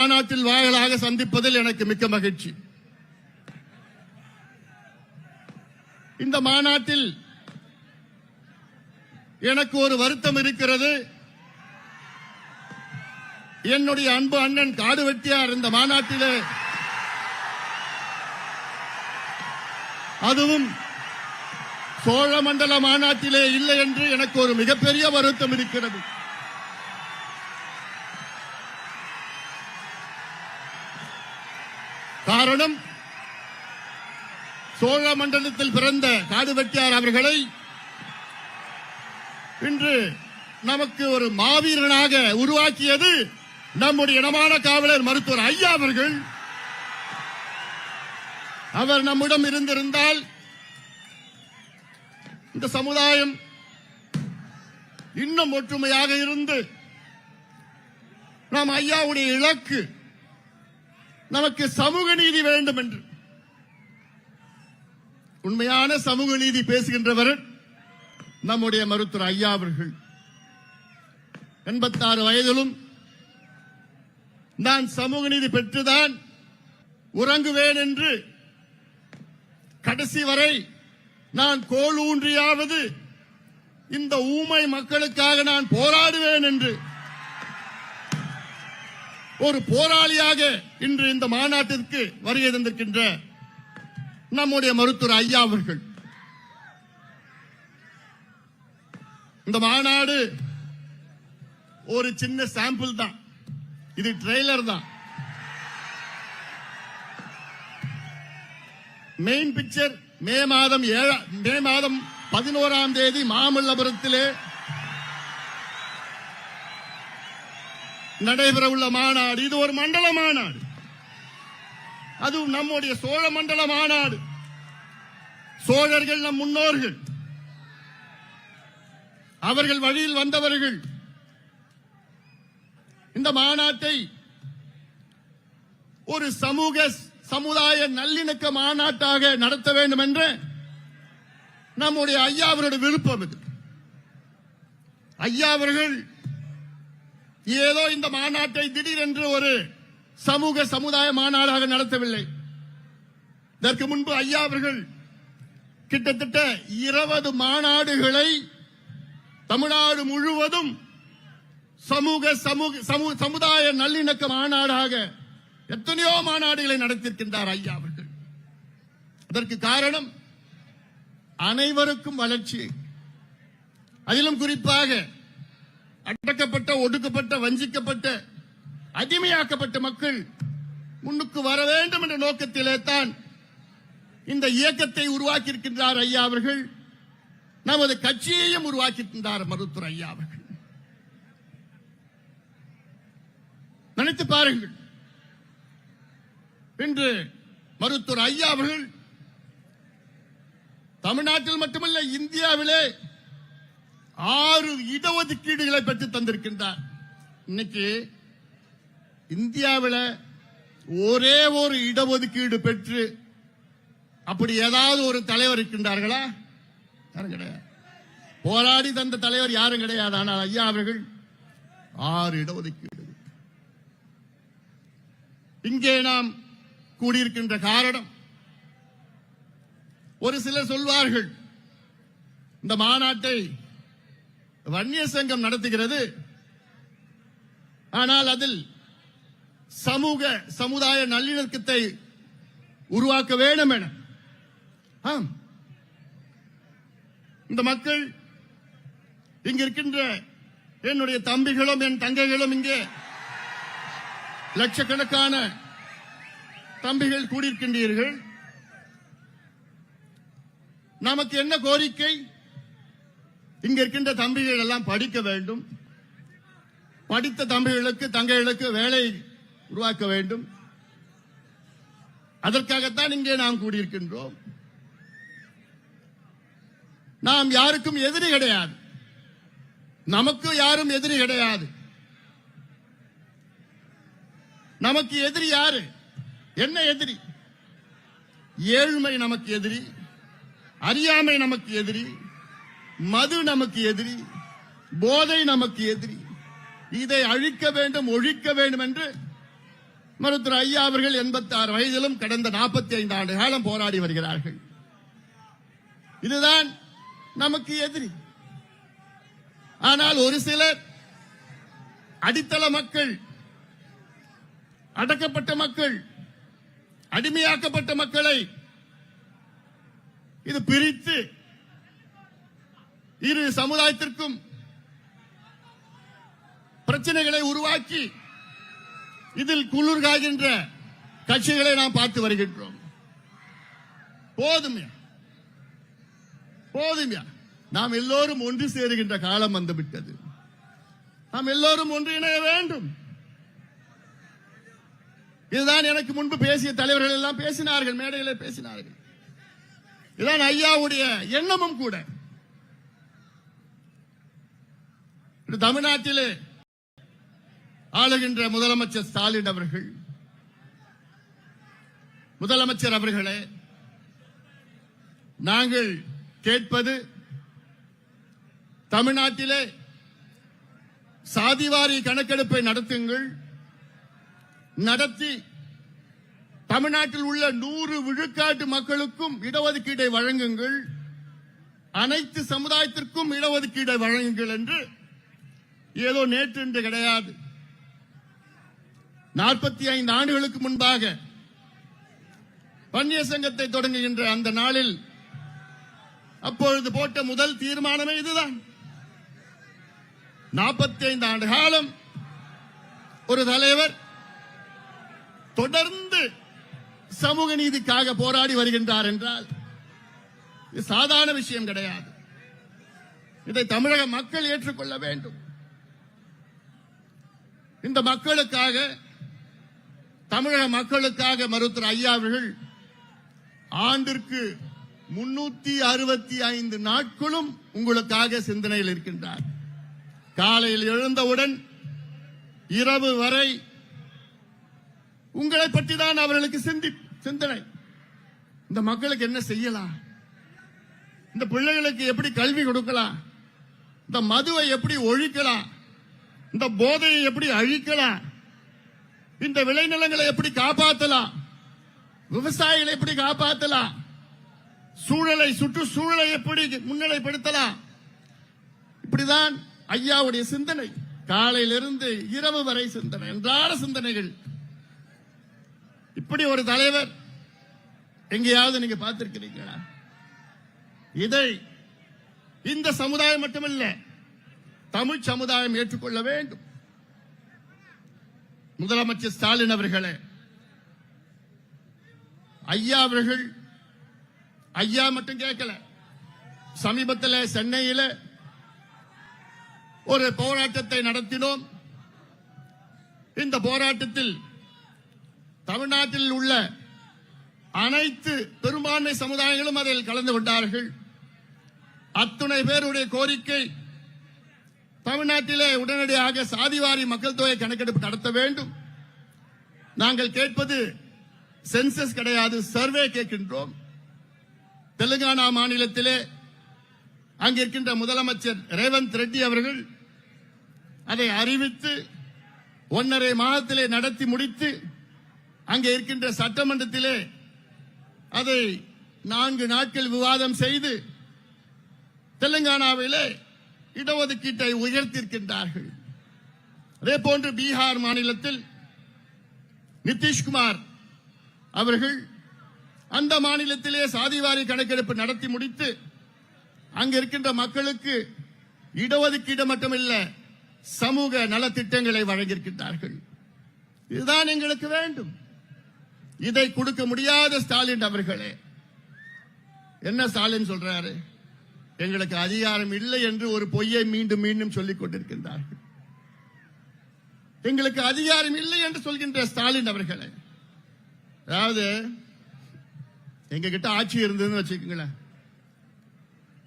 மாநாட்டில் வாயிலாக சந்திப்பதில் எனக்கு மிக்க மகிழ்ச்சி. இந்த மாநாட்டில் எனக்கு ஒரு வருத்தம் இருக்கிறது. என்னுடைய அன்பு அண்ணன் காடு வெட்டியார் இந்த மாநாட்டிலே அதுவும் சோழ மண்டல மாநாட்டிலே இல்லை என்று எனக்கு ஒரு மிகப்பெரிய வருத்தம் இருக்கிறது. காரணம் சோழ மண்டலத்தில் பிறந்த காடு வெட்டியார் அவர்களை இன்று நமக்கு ஒரு மாவீரனாக உருவாக்கியது நம்முடைய இனமான காவலர் மருத்துவர் ஐயா அவர்கள். அவர் நம்மிடம் இருந்திருந்தால் இந்த சமுதாயம் இன்னும் ஒற்றுமையாக இருந்து நாம் ஐயாவுடைய இலக்கு நமக்கு சமூக நீதி வேண்டும் என்று உண்மையான சமூக நீதி பேசுகின்றவர் நம்முடைய மருத்துவர் ஐயா அவர்கள். எண்பத்தாறு வயதிலும் நான் சமூக நீதி பெற்றுதான் உறங்குவேன் என்று கடைசி வரை நான் கோல் ஊன்றியாவது இந்த ஊமை மக்களுக்காக நான் போராடுவேன் என்று ஒரு போராளியாக இன்று இந்த மாநாட்டிற்கு வருகை தந்திருக்கின்ற நம்முடைய மருத்துவர் ஐயா அவர்கள். இந்த மாநாடு ஒரு சின்ன சாம்பிள் தான். இது ட்ரெய்லர் தான். மெயின் பிக்சர் மே மாதம் ஏழா மே மாதம் பதினோராம் தேதி மாமல்லபுரத்திலே நடைபெற உள்ள மாநாடு. இது ஒரு மண்டல மாநாடு. அதுவும் நம்முடைய சோழ மண்டல மாநாடு. சோழர்கள் நம் முன்னோர்கள். அவர்கள் வழியில் வந்தவர்கள். இந்த மாநாட்டை ஒரு சமூக சமுதாய நல்லிணக்க மாநாட்டாக நடத்த வேண்டும் என்ற நம்முடைய ஐயா அவருடைய விருப்பம் இது. ஐயா அவர்கள் ஏதோ இந்த மாநாட்டை திடீரென்று ஒரு சமூக சமுதாய மாநாடாக நடத்தவில்லை. இதற்கு முன்பு ஐயா அவர்கள் கிட்டத்தட்ட இருபது மாநாடுகளை தமிழ்நாடு முழுவதும் சமூக சமூக சமுதாய நல்லிணக்க மாநாடாக எத்தனையோ மாநாடுகளை நடத்தியிருக்கின்றார் ஐயா அவர்கள். அதற்கு காரணம் அனைவருக்கும் வளர்ச்சி. அதிலும் குறிப்பாக அடக்கப்பட்ட ஒடுக்கப்பட்ட வஞ்சிக்கப்பட்ட அடிமையாக்கப்பட்ட மக்கள் முன்னுக்கு வர வேண்டும் என்ற நோக்கத்திலே தான் இந்த இயக்கத்தை உருவாக்கி இருக்கின்றார் ஐயா அவர்கள். நமது கட்சியையும் உருவாக்கியிருக்கின்றார் மருத்துவர் ஐயா அவர்கள். நினைத்து பாருங்கள். இன்று மருத்துவர் ஐயா அவர்கள் தமிழ்நாட்டில் மட்டுமல்ல இந்தியாவிலே ஆறு இடஒதுக்கீடுகளை பெற்று தந்திருக்கின்றார். இன்னைக்கு இந்தியாவில் ஒரே ஒரு இடஒதுக்கீடு பெற்று அப்படி ஏதாவது ஒரு தலைவர் இருக்கின்றார்களா? யாரும் கிடையாது. போராடி தந்த தலைவர் யாரும் கிடையாது. ஆனால் ஐயா அவர்கள் ஆறு இடஒதுக்கீடு. இங்கே நாம் கூடியிருக்கின்ற காரணம் ஒரு சிலர் சொல்வார்கள் இந்த மாநாட்டை வன்னிய சங்கம் நடத்துகிறது. ஆனால் அதில் சமூக சமுதாய நல்லிணக்கத்தை உருவாக்க வேண்டும் என. ஆம். இந்த மக்கள் இங்க இருக்கின்ற என்னுடைய தம்பிகளும் என் தங்கைகளும் இங்கே லட்சக்கணக்கான தம்பிகள் கூடியிருக்கின்றீர்கள். நமக்கு என்ன கோரிக்கை? இங்க இருக்கின்ற தம்பிகள் எல்லாம் படிக்க வேண்டும். படித்த தம்பிகளுக்கு தங்கைகளுக்கு வேலை உருவாக்க வேண்டும். அதற்காகத்தான் இங்கே நாம் கூடியிருக்கின்றோம். நாம் யாருக்கும் எதிரி கிடையாது. நமக்கு யாரும் எதிரி கிடையாது. நமக்கு எதிரி யாரு? என்ன எதிரி? ஏழ்மை நமக்கு எதிரி. அறியாமை நமக்கு எதிரி. மது நமக்கு எதிரி போதை நமக்கு எதிரி. இதை அழிக்க வேண்டும் ஒழிக்க வேண்டும் என்று மருத்துவர் ஐயா அவர்கள் எண்பத்தி ஆறு வயதிலும் கடந்த நாற்பத்தி ஐந்து ஆண்டு காலம் போராடி வருகிறார்கள். இதுதான் நமக்கு எதிரி. ஆனால் ஒரு சிலர் அடித்தள மக்கள் அடக்கப்பட்ட மக்கள் அடிமையாக்கப்பட்ட மக்களை இது பிரித்து இரு சமுதாயத்திற்கும் பிரச்சனைகளை உருவாக்கி இதில் குளிர்காகின்ற கட்சிகளை நாம் பார்த்து வருகின்றோம். போதுமே போதுமையா. நாம் எல்லோரும் ஒன்று சேருகின்ற காலம் வந்துவிட்டது. நாம் எல்லோரும் ஒன்று இணைய வேண்டும். இதுதான் எனக்கு முன்பு பேசிய தலைவர்கள் எல்லாம் பேசினார்கள் மேடைகளை பேசினார்கள். இதுதான் ஐயாவுடைய எண்ணமும் கூட இன்று தமிழ்நாட்டிலே ஆளுகின்ற முதலமைச்சர் ஸ்டாலின் அவர்கள் முதலமைச்சர் அவர்களே நாங்கள் கேட்பது தமிழ்நாட்டிலே சாதிவாரி கணக்கெடுப்பை நடத்துங்கள் நடத்தி தமிழ்நாட்டில் உள்ள நூறு விழுக்காட்டு மக்களுக்கும் இடஒதுக்கீடை வழங்குங்கள் அனைத்து சமுதாயத்திற்கும் இடஒதுக்கீடை வழங்குங்கள் என்று ஏதோ நேற்று என்று கிடையாது. நாற்பத்தி ஐந்து ஆண்டுகளுக்கு முன்பாக வன்னிய சங்கத்தை தொடங்குகின்ற அந்த நாளில் அப்பொழுது போட்ட முதல் தீர்மானமே இதுதான். நாற்பத்தி ஐந்து ஆண்டு காலம் ஒரு தலைவர் தொடர்ந்து சமூக நீதிக்காக போராடி வருகின்றார் என்றால் இது சாதாரண விஷயம் கிடையாது. இதை தமிழக மக்கள் ஏற்றுக்கொள்ள வேண்டும். இந்த மக்களுக்காக தமிழக மக்களுக்காக மருத்துவர் ஐயா அவர்கள் ஆண்டிற்கு முன்னூத்தி அறுபத்தி ஐந்து நாட்களும் உங்களுக்காக சிந்தனையில் இருக்கின்றார். காலையில் எழுந்தவுடன் இரவு வரை உங்களை பற்றி தான் அவர்களுக்கு சிந்தி சிந்தனை. இந்த மக்களுக்கு என்ன செய்யலாம்? இந்த பிள்ளைகளுக்கு எப்படி கல்வி கொடுக்கலாம்? இந்த மதுவை எப்படி ஒழிக்கலாம்? இந்த போதையை எப்படி அழிக்கலாம்? இந்த விளைநிலங்களை எப்படி காப்பாற்றலாம் விவசாயிகளை எப்படி காப்பாற்றலாம் சூழலை சுற்றுச்சூழலை எப்படி முன்னிலைப்படுத்தலாம்? இப்படிதான் ஐயாவுடைய சிந்தனை. காலையிலிருந்து இரவு வரை சிந்தனை என்றான சிந்தனைகள். இப்படி ஒரு தலைவர் எங்கேயாவது நீங்க பார்த்திருக்கிறீங்களா இதை இந்த சமுதாயம் மட்டுமல்ல தமிழ் சமுதாயம் ஏற்றுக்கொள்ள வேண்டும். முதலமைச்சர் ஸ்டாலின் அவர்களே ஐயா அவர்கள் ஐயா மட்டும் கேட்கல. சமீபத்தில் சென்னையில் ஒரு போராட்டத்தை நடத்தினோம். இந்த போராட்டத்தில் தமிழ்நாட்டில் உள்ள அனைத்து பெரும்பான்மை சமுதாயங்களும் அதில் கலந்து கொண்டார்கள். அத்துணை பேருடைய கோரிக்கை தமிழ்நாட்டிலே உடனடியாக சாதிவாரி மக்கள் தொகை கணக்கெடுப்பு நடத்த வேண்டும். நாங்கள் கேட்பது சென்சஸ் கிடையாது சர்வே கேட்கின்றோம். தெலுங்கானா மாநிலத்திலே அங்கே இருக்கின்ற முதலமைச்சர் ரேவந்த் ரெட்டி அவர்கள் அதை அறிவித்து ஒன்னரை மாதத்திலே நடத்தி முடித்து அங்கே இருக்கின்ற சட்டமன்றத்திலே அதை நான்கு நாட்கள் விவாதம் செய்து தெலுங்கானாவிலே இடஒதுக்கீட்டை உயர்த்திருக்கின்றார்கள் அதே போன்று பீகார் மாநிலத்தில் நிதிஷ்குமார் அவர்கள் அந்த மாநிலத்திலே சாதிவாரி கணக்கெடுப்பு நடத்தி முடித்து அங்க இருக்கின்ற மக்களுக்கு இடஒதுக்கீடு மட்டுமில்ல சமூக நலத்திட்டங்களை வழங்கியிருக்கின்றார்கள். இதுதான் எங்களுக்கு வேண்டும். இதை கொடுக்க முடியாத ஸ்டாலின் அவர்களே. என்ன ஸ்டாலின் சொல்றாரு? எங்களுக்கு அதிகாரம் இல்லை என்று ஒரு பொய்யை மீண்டும் மீண்டும் சொல்லிக் கொண்டிருக்கின்றார்கள். எங்களுக்கு அதிகாரம் இல்லை என்று சொல்கின்ற ஸ்டாலின் அவர்களே அதாவது எங்க கிட்ட ஆட்சி இருந்ததுன்னு வச்சுக்கோங்களேன்.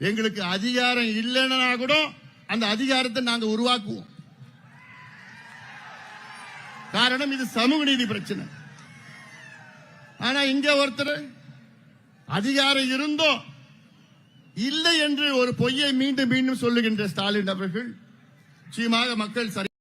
எங்களுக்கு அதிகாரம் இல்லைன்னா கூட அந்த அதிகாரத்தை நாங்க உருவாக்குவோம். காரணம் இது சமூக நீதி பிரச்சனை. ஆனா இங்க ஒருத்தர் அதிகாரம் இருந்தோம் இல்லை என்று ஒரு பொய்யை மீண்டும் மீண்டும் சொல்லுகின்ற ஸ்டாலின் அவர்கள் நிச்சயமாக மக்கள் சரி